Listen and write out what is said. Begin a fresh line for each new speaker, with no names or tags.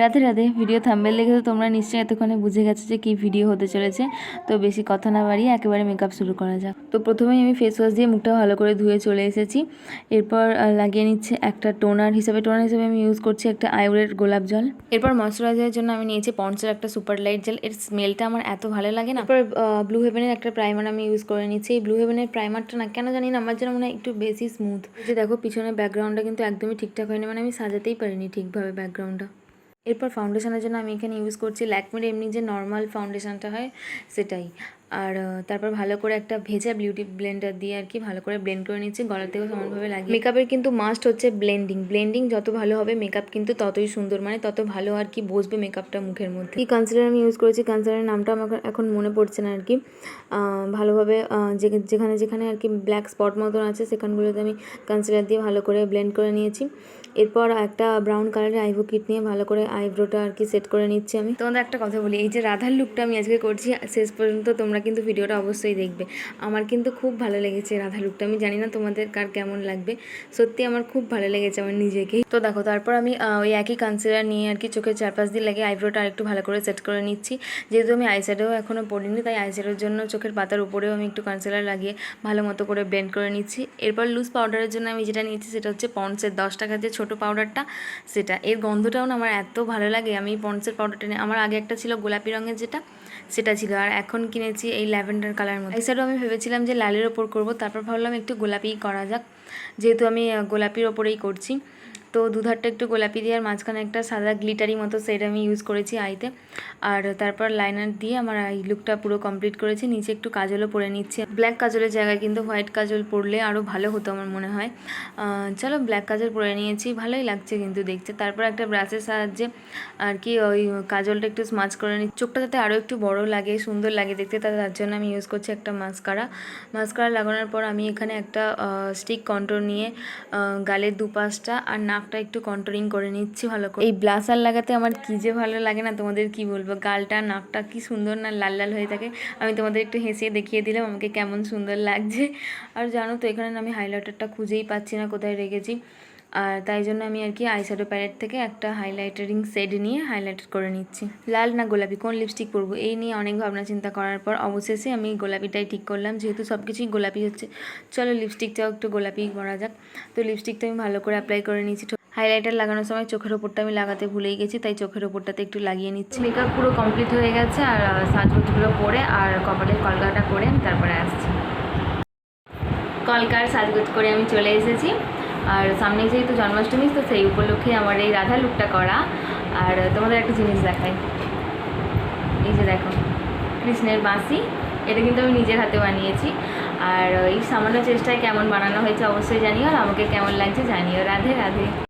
Radhe Radhe video thumbnail দেখে তো তোমরা নিশ্চয়ই এতক্ষণে বুঝে গেছো যে কী ভিডিও হতে চলেছে। তো বেশি কথা না বাড়িয়ে একেবারে মেকআপ শুরু করা যাক। তো প্রথমেই আমি ফেস ওয়াশ দিয়ে মুখটা ভালো করে ধুয়ে চলে এসেছি। এরপর লাগিয়ে নিচ্ছে একটা টোনার হিসাবে। টোনার হিসাবে আমি ইউজ করছি একটা আইউরের গোলাপ জল। এরপর ময়শ্চারাইজারের জন্য আমি নিয়েছি পন্সের একটা সুপার লাইট জেল এর স্মেলটা আমার এত ভালো লাগে না। এরপর ব্লু হেভেনের একটা প্রাইমার আমি ইউজ করে নিচ্ছি। এই ব্লু হেভেনের প্রাইমারটা না, কেন জানি না, আমার যেন মনে হয় একটু বেশি স্মুথ যে দেখো পিছনে ব্যাকগ্রাউন্ডটা কিন্তু একদমই ঠিকঠাক হয়নি। মানে আমি সাজাতেই পারিনি ঠিকভাবে ব্যাকগ্রাউন্ডটা এরপর ফাউন্ডেশনের জন্য আমি এখানে ইউজ করছি ল্যাকমির এমনি যে নর্মাল ফাউন্ডেশনটা হয় সেটাই। আর তারপর ভালো করে একটা ভেজা বিউটি ব্লেন্ডার দিয়ে আর কি ভালো করে ব্লেন্ড করে নিচ্ছি, গলার থেকেও সমানভাবে লাগে মেকআপের কিন্তু মাস্ট হচ্ছে ব্লেন্ডিং ব্লেন্ডিং যত ভালো হবে মেকআপ কিন্তু ততই সুন্দর মানে তত ভালো আর কি বসবে মেকআপটা মুখের মধ্যে। এই কনসিলার আমি ইউজ করেছি কনসিলারের নামটা আমার এখন মনে পড়ছে না আর কি। ভালোভাবে যেখানে যেখানে আর কি ব্ল্যাক স্পট মতন আছে সেখানগুলোতে আমি কনসিলার দিয়ে ভালো করে ব্লেন্ড করে নিয়েছি। এরপর একটা ব্রাউন কালারের আইব্রো কিট নিয়ে ভালো করে আইব্রোটা আর কি সেট করে নিচ্ছি আমি। তোমাদের একটা কথা বলি, এই যে রাধার লুকটা আমি আজকে করছি, শেষ পর্যন্ত তোমরা কিন্তু ভিডিওটা অবশ্যই দেখবে। আমার কিন্তু খুব ভালো লেগেছে রাধা লুকটা আমি জানি না তোমাদের কার কেমন লাগবে। সত্যি আমার খুব ভালো লেগেছে আমার নিজেকেই তো দেখো, তারপর আমি ওই একই কনসিলার নিয়ে আর কি চোখের চারপাশ দিয়ে লাগে আইব্রোটা আরেকটু ভালো করে সেট করে নিচ্ছি। যেহেতু আমি আইশ্যাডোও এখনও পড়িনি, তাই আইশ্যাডোর জন্য চোখের পাতার উপরেও আমি একটু কনসিলার লাগিয়ে ভালো মতো করে ব্লেন্ড করে নিচ্ছি। এরপর লুজ পাউডারের জন্য আমি যেটা নিয়েছি সেটা হচ্ছে পন্ডসের দশ টাকার যে ছোটো পাউডারটা সেটা। এর গন্ধটাও না আমার এত ভালো লাগে। আমি পন্ডসের পাউডারটা নিয়ে আমার আগে একটা ছিল গোলাপি রঙের যেটা, সেটা ছিল। আর এখন কিনেছি এই ল্যাভেন্ডার কালার মধ্যে। এছাড়াও আমি ভেবেছিলাম যে লালের ওপর করব, তারপর ভাবলাম একটু গোলাপি করা যাক। যেহেতু আমি গোলাপির ওপরেই করছি। তো দুধারটা একটু গোলাপি দিয়ে আর মাঝখানে একটা সাদা গ্লিটারি মতো সেট আমি ইউজ করেছি আইতে। আর তারপর লাইনার দিয়ে আমার আই লুকটা পুরো কমপ্লিট করেছি। নিচে একটু কাজলও পরে নিচ্ছি। ব্ল্যাক কাজলের জায়গায় কিন্তু হোয়াইট কাজল পরলে আরও ভালো হতো আমার মনে হয়। চলো ব্ল্যাক কাজল পরে নিয়েছি। ভালোই লাগছে কিন্তু দেখতে। তারপর একটা ব্রাশের সাহায্যে আর কি ওই কাজলটা একটু স্মাচ করে নিচ্ছি। চোখটা যাতে আরও একটু বড় লাগে, সুন্দর লাগে দেখতে তার জন্য আমি ইউজ করছি একটা মাস্কারা মাস্কারা লাগানোর পর আমি এখানে একটা স্টিক কন্ট্রোল নিয়ে গালের দুপাশটা আর নাকটা একটু কন্ট্রোলিং করে নিচ্ছি ভালো করে। এই ব্লাসার লাগাতে আমার কী যে ভালো লাগে না, তোমাদের কি বলব? গালটা, নাকটা কি সুন্দর না লাল লাল হয়ে থাকে। আমি তোমাদের একটু হেসে দেখিয়ে দিলাম আমাকে কেমন সুন্দর লাগছে। আর জানো তো, এখানে আমি হাইলাইটারটা খুঁজেই পাচ্ছি না, কোথায় রেখেছি। আর তাই জন্য আমি আর কি আইশ্যাডো প্যালেট থেকে একটা হাইলাইটারিং শেড নিয়ে হাইলাইট করে নিচ্ছি। লাল না গোলাপি? কোন লিপস্টিক পরবো? এই নিয়ে অনেক ভাবনা চিন্তা করার পর অবশেষে আমি গোলাপিটাই ঠিক করলাম। যেহেতু সব কিছুই গোলাপি হচ্ছে, চলো লিপস্টিকটাও একটু গোলাপি করা যাক। তো লিপস্টিকটা আমি ভালো করে অ্যাপ্লাই করে নিচ্ছি হাইলাইটার লাগানোর সময় চোখের ওপরটা আমি লাগাতে ভুলেই গেছি, তাই চোখের ওপরটাতে একটু লাগিয়ে নিচ্ছি। মেকআপ পুরো কমপ্লিট হয়ে গেছে আর সাজগোজগুলো পরে আর কপালের কলকাটা করে আমি তারপরে আসছি। কলকার সাজগোজ করে আমি চলে এসেছি। আর সামনে যেহেতু জন্মাষ্টমী, তো সেই উপলক্ষে আমার এই রাধা লুকটা করা। আর তোমাদের একটা জিনিস দেখাই। এই যে দেখো, কৃষ্ণের বাঁশি। এটা কিন্তু আমি নিজের হাতে বানিয়েছি। আর এই সামান্য চেষ্টায় কেমন বানানো হয়েছে অবশ্যই জানিও, আর আমাকে কেমন লাগছে জানিও। রাধে রাধে।